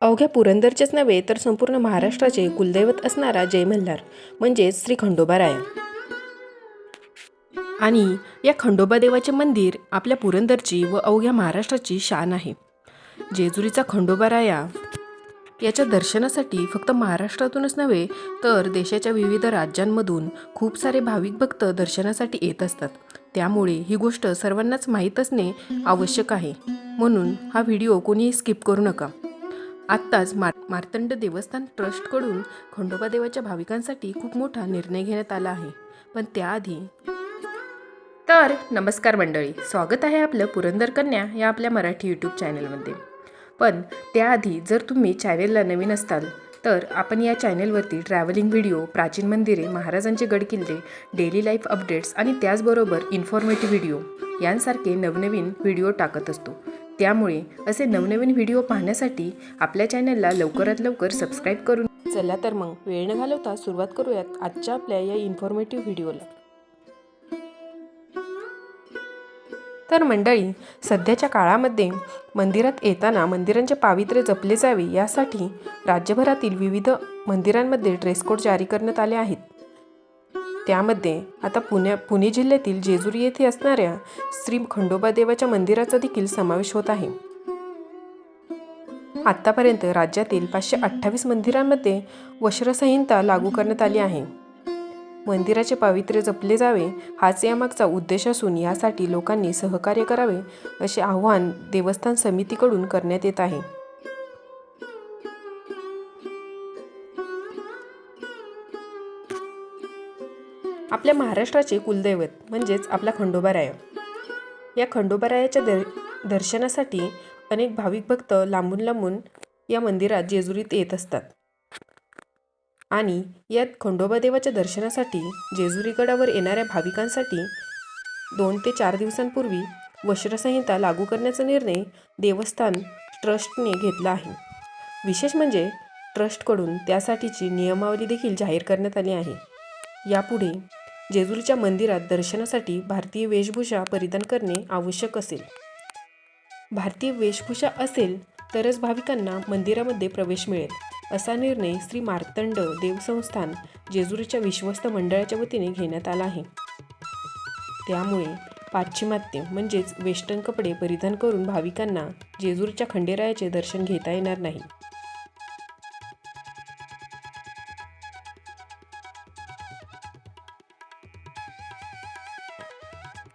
अवघ्या पुरंदरचेच नव्हे तर संपूर्ण महाराष्ट्राचे कुलदैवत असणारा जय मल्हार म्हणजेच श्री खंडोबाराय. आणि या खंडोबा देवाचे मंदिर आपल्या पुरंदरची व अवघ्या महाराष्ट्राची शान आहे. जेजुरीचा खंडोबाराया याच्या दर्शनासाठी फक्त महाराष्ट्रातूनच नव्हे तर देशाच्या विविध राज्यांमधून खूप सारे भाविक भक्त दर्शनासाठी येत असतात. त्यामुळे ही गोष्ट सर्वांनाच माहीत असणे आवश्यक आहे. म्हणून हा व्हिडिओ कोणीही स्किप करू नका. आत्ताच मार मार्तंड देवस्थान ट्रस्टकडून खंडोबा देवाच्या भाविकांसाठी खूप मोठा निर्णय घेण्यात आला आहे. पण त्याआधी तर नमस्कार मंडळी स्वागत आहे आपलं पुरंदर कन्या या आपल्या मराठी यूट्यूब चॅनलमध्ये. पण त्याआधी जर तुम्ही चॅनेलला नवीन असताल तर आपण या चॅनेलवरती ट्रॅव्हलिंग व्हिडिओ प्राचीन मंदिरे महाराजांचे गडकिल्ले डेली लाईफ अपडेट्स आणि त्याचबरोबर इन्फॉर्मेटिव्ह व्हिडिओ यांसारखे नवनवीन व्हिडिओ टाकत असतो. त्यामुळे असे नवनवीन व्हिडिओ पाहण्यासाठी आपल्या चॅनलला लवकरात लवकर सबस्क्राईब करून चला तर मग वेळ न घालवता सुरुवात करूयात आजच्या आपल्या या इन्फॉर्मेटिव्ह व्हिडिओला. तर मंडळी सध्याच्या काळामध्ये मंदिरात येताना मंदिरांचे पावित्र्य जपले जावे यासाठी राज्यभरातील विविध मंदिरांमध्ये ड्रेस कोड जारी करण्यात आले आहेत. त्यामध्ये आता पुण्या पुणे जिल्ह्यातील जेजुरी येथे असणाऱ्या श्री खंडोबा देवाच्या मंदिराचा देखील समावेश होत आहे. आत्तापर्यंत राज्यातील पाचशे अठ्ठावीस मंदिरांमध्ये वस्त्रसंहिता लागू करण्यात आली आहे. मंदिराचे पावित्र्य जपले जावे हाच यामागचा उद्देश असून यासाठी लोकांनी सहकार्य करावे असे आवाहन देवस्थान समितीकडून करण्यात येत आहे. आपल्या महाराष्ट्राचे कुलदैवत म्हणजेच आपला खंडोबाराय या खंडोबारायाच्या दर दर्शनासाठी अनेक भाविक भक्त लांबून लांबून या मंदिरात जेजुरीत येत असतात. आणि यात खंडोबा देवाच्या दर्शनासाठी जेजुरी गडावर येणाऱ्या भाविकांसाठी दोन ते चार दिवसांपूर्वी वस्त्रसंहिता लागू करण्याचा निर्णय देवस्थान ट्रस्टने घेतला आहे. विशेष म्हणजे ट्रस्टकडून त्यासाठीची नियमावली देखील जाहीर करण्यात आली आहे. यापुढे जेजुरीच्या मंदिरात दर्शनासाठी भारतीय वेशभूषा परिधान करणे आवश्यक असेल. भारतीय वेशभूषा असेल तरच भाविकांना मंदिरामध्ये प्रवेश मिळेल असा निर्णय श्री मार्तंड देवसंस्थान जेजुरीच्या विश्वस्त मंडळाच्या वतीने घेण्यात आला आहे. त्यामुळे पाश्चिमात्य म्हणजेच वेस्टर्न कपडे परिधान करून भाविकांना जेजुरीच्या खंडेरायाचे दर्शन घेता येणार नाही.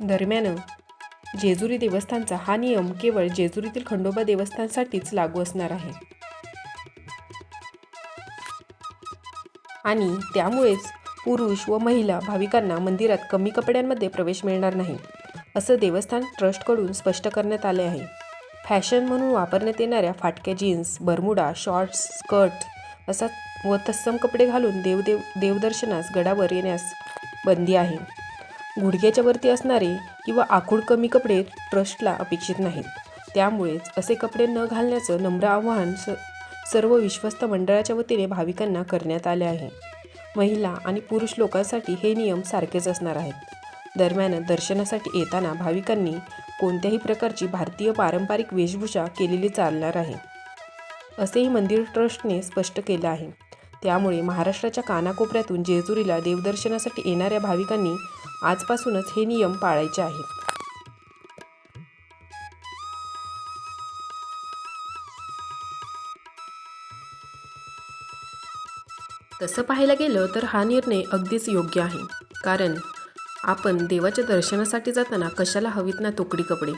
दरम्यान जेजुरी देवस्थानचा हा नियम केवळ जेजुरीतील खंडोबा देवस्थानसाठीच लागू असणार आहे. आणि त्यामुळेच पुरुष व महिला भाविकांना मंदिरात कमी कपड्यांमध्ये प्रवेश मिळणार नाही असं देवस्थान ट्रस्टकडून स्पष्ट करण्यात आले आहे. फॅशन म्हणून वापरण्यात येणाऱ्या फाटक्या जीन्स बरमुडा शॉर्ट्स स्कर्ट असा व तत्सम कपडे घालून देवदेव देवदर्शनास गडावर येण्यास बंदी आहे. गुडघ्याच्या वरती असणारे किंवा आखूड कमी कपडे ट्रस्टला अपेक्षित नाहीत. त्यामुळेच असे कपडे न घालण्याचं नम्र आव्हान स सर्व विश्वस्त मंडळाच्या वतीने भाविकांना करण्यात आले आहे. महिला आणि पुरुष लोकांसाठी हे नियम सारखेच असणार आहेत. दरम्यान दर्शनासाठी येताना भाविकांनी कोणत्याही प्रकारची भारतीय पारंपरिक वेशभूषा केलेली चालणार आहे. असेही मंदिर ट्रस्टने स्पष्ट केलं आहे. त्यामुळे महाराष्ट्राच्या कानाकोपऱ्यातून जेजुरीला देवदर्शनासाठी येणाऱ्या भाविकांनी आजपासूनच हे नियम पाळायचे आहेत. तसं पाहायला गेलं तर हा निर्णय अगदीच योग्य आहे. कारण आपण देवाच्या दर्शनासाठी जाताना कशाला हवीत ना तोकडी कपडे?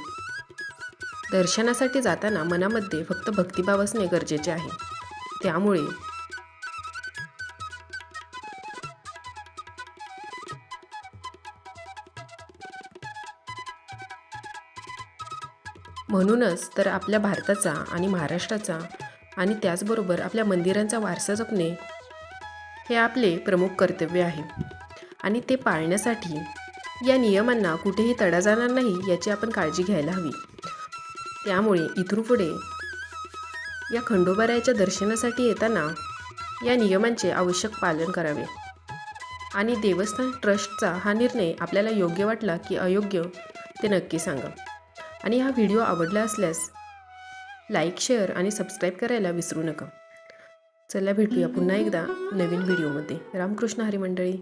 दर्शनासाठी जाताना मनामध्ये फक्त भक्तिभाव असणे गरजेचे आहे. त्यामुळे म्हणूनच तर आपल्या भारताचा आणि महाराष्ट्राचा आणि त्याचबरोबर आपल्या मंदिरांचा वारसा जपणे हे आपले प्रमुख कर्तव्य आहे. आणि ते पाळण्यासाठी या नियमांना कुठेही तडा जाणार नाही याची आपण काळजी घ्यायला हवी. त्यामुळे इथून पुढे या खंडोबारायाच्या दर्शनासाठी येताना या नियमांचे आवश्यक पालन करावे. आणि देवस्थान ट्रस्टचा हा निर्णय आपल्याला योग्य वाटला की अयोग्य ते नक्की सांगा. आणि हा व्हिडिओ आवडला असल्यास लाईक शेअर आणि सबस्क्राईब करायला विसरू नका. चला भेटूया पुन्हा एकदा नवीन व्हिडिओमध्ये. रामकृष्ण हरी मंडळी